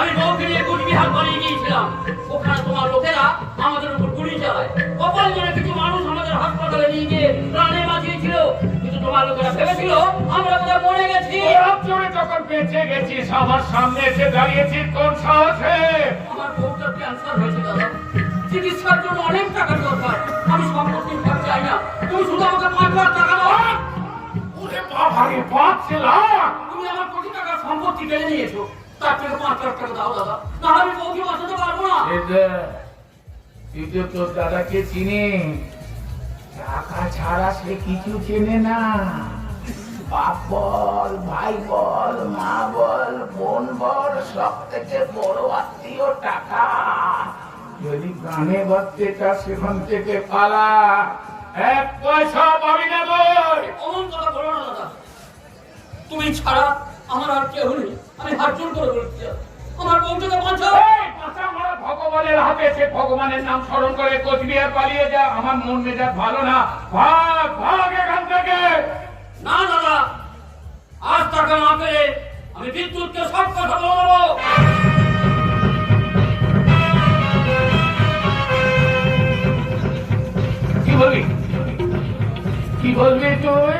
আমি বউকে নিয়ে কুচবিহার পালিয়ে গিয়েছিলাম। ওখানে তোমার লোকেরা আমাদের উপর গুলি চালায়। কপাল করে কিছু মানুষ আমাদের হাসপাতালে নিয়ে গিয়ে প্রাণে বাঁচিয়েছিল। কিন্তু তোমার লোকেরা ভেবেছিল আমরা কোথায় মরে গেছি। চড়ে যখন বেঁচে গেছিস আমার সামনে এসে দাঁড়িয়েছিস কোন সাহসে আমার বউটার ক্যান্সার হয়েছে দাদা চিকিৎসার জন্য অনেক টাকা দরকার। আমি সম্পত্তি চাই না। তুমি শুধু আমাকে পাঁচ লাখ টাকা দাও। ওরে বাবা রে পাঁচ লাখ? তুমি আমার কোটি টাকার সম্পত্তি কেড়ে নিয়েছো। তার থেকে পাঁচ লাখ টাকা দাও দাদা। না আমি বউকে বাঁচাতে পারব না। তুই তো তোর দাদাকে চিনি? টাকা ছাড়া সে কিছু চেনে না। বাপ বল ভাই বল মা বল বোন বল সব থেকে বড় আত্মীয় টাকা। যদি গানে বাঁচতে চাস সেখান থেকে পালা এক পয়সা পাবি না বই অমন কথা বলো না দাদা। তুমি ছাড়া আমার আর কেউ নেই। আমি হাত জোর করে বলছি। আমার বউটাকে বাঁচাও ভগবানের হাতে সে ভগবানের নাম স্মরণ করে কোচবিহার পালিয়ে যা। আমার মন মেজাজ ভালো না। ভাগ ভাগ এখান থেকে। না দাদা আজ টাকা না পেলে আমি বিদ্যুৎকে সব কথা বলে দেবো। কি বলবি? কি বলবি তুই?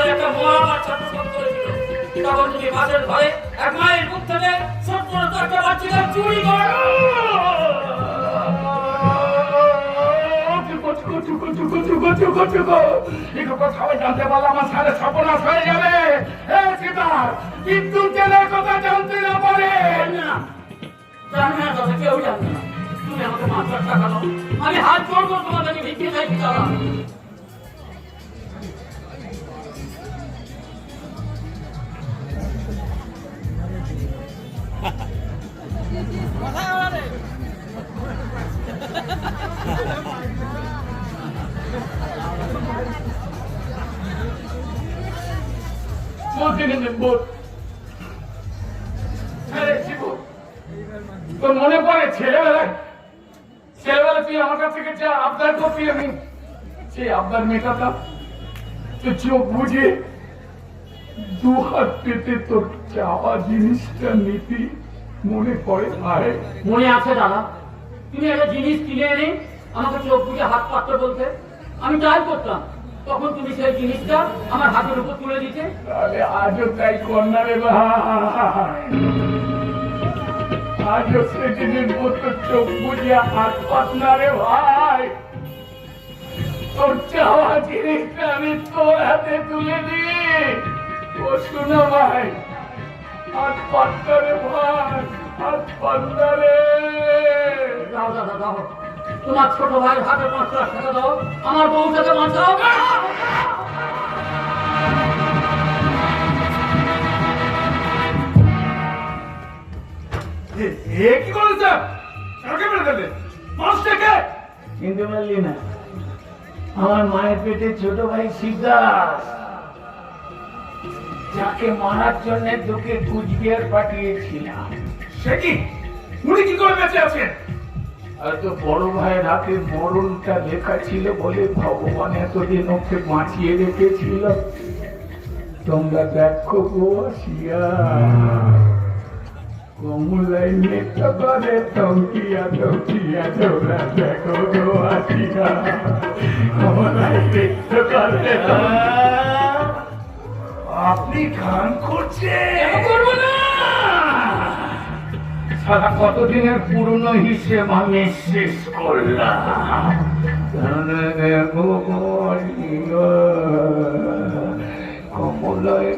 হাসপাতালে একটা মরা বাচ্চা প্রসব করেছিল তখন তুমি বাসের ঘরে এক মায়ের মুখ থেকে সত্তর একটা বাচ্চাকে চুরি করে। আমার হয়ে জেলের কথা জানতে না পারে। না। জানি না কেউ জানবে না। তুমি আমাকে পাঁচ টাকা আমি হাত জোর করে তোমাদেরকে ভিক্ষে চাইছি দাদা তোর মনে পড়ে ছেলেবেলায়? ছেলেবেলা তুই আমার কাছ থেকে যা আবদার করতি আমি, সেই আবদার মেটাতাম। তুই চোখ বুঝে দু হাত পেতে তোর চাওয়া জিনিসটা নিতি মনে পড়ে? আরে। মনে আছে দাদা। তুমি একটা জিনিস কিনে এনে আমাকে চোখ বুঝে হাত পাততে বলতে। আমি ট্রাই করতাম। তখন তুমি সেই জিনিসটা আমার হাতের উপর তুলে দিতে। তাহলে আজও তাই কন্যা রে আজও সেদিনের মতো চোখ বুঝিয়া হাত পাত না রে ভাই। তোর চাওয়া জিনিসটা আমি তোর হাতে তুলে দিই। ও শোনো ভাই হাত পাত রে ভাই হাত পাত রে দাও দাদা দাও। তোমার ছোট ভাইয়ের হাতে পাঁচ লাখ টাকা দাও। আমার বউটাকে বাঁচাও এ কি করেছে? কাকে মেরে দেবে মানুষটাকে? চিনতে পারলি না আমার মায়ের পেটে ছোট ভাই শিবদাস যাকে মারার জন্য তোকে কুচবিহার পাঠিয়েছিলাম। সে কি? উনি কি করে বেঁচে আছেন? তো বড় ভাইয়ের হাতে মরণটা লেখা ছিল বলে ভগবান এতদিন ওকে বাঁচিয়ে রেখেছিল। তোমরা দেখো গো কমলাই তঙ্কিয়া তঙ্কিয়া তোমরা দেখো আপনি খান করছেন? কেন করব না? সারা কতদিনের পুরনো হিসেব আমি শেষ করলাম। কমলায়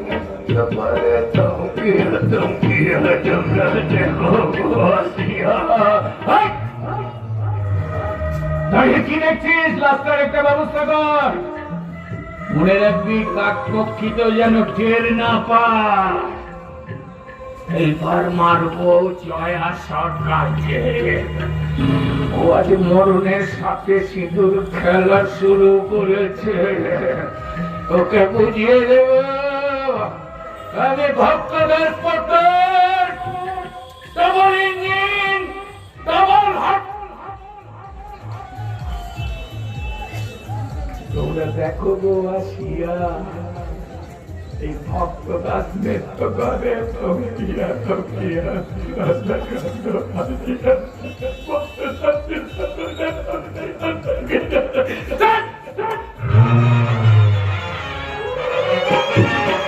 কি দেখছিস? রাস্তার একটা ব্যবস্থা কর। মনে রাখবি কাকপক্ষিত যেন টের না পায়। এইবার মারবো জয়া সরকারকে ও আজ মরণের সাথে সিঁদুর খেলা শুরু করেছে। ওকে বুঝিয়ে দেব, আমি ভক্তদের পতন দেখো গো আসিয়া এই ভক্ত দাস নৃত্য করে তকিয়া তকিয়া ভক্ত দাস নৃত্য করে তকিয়া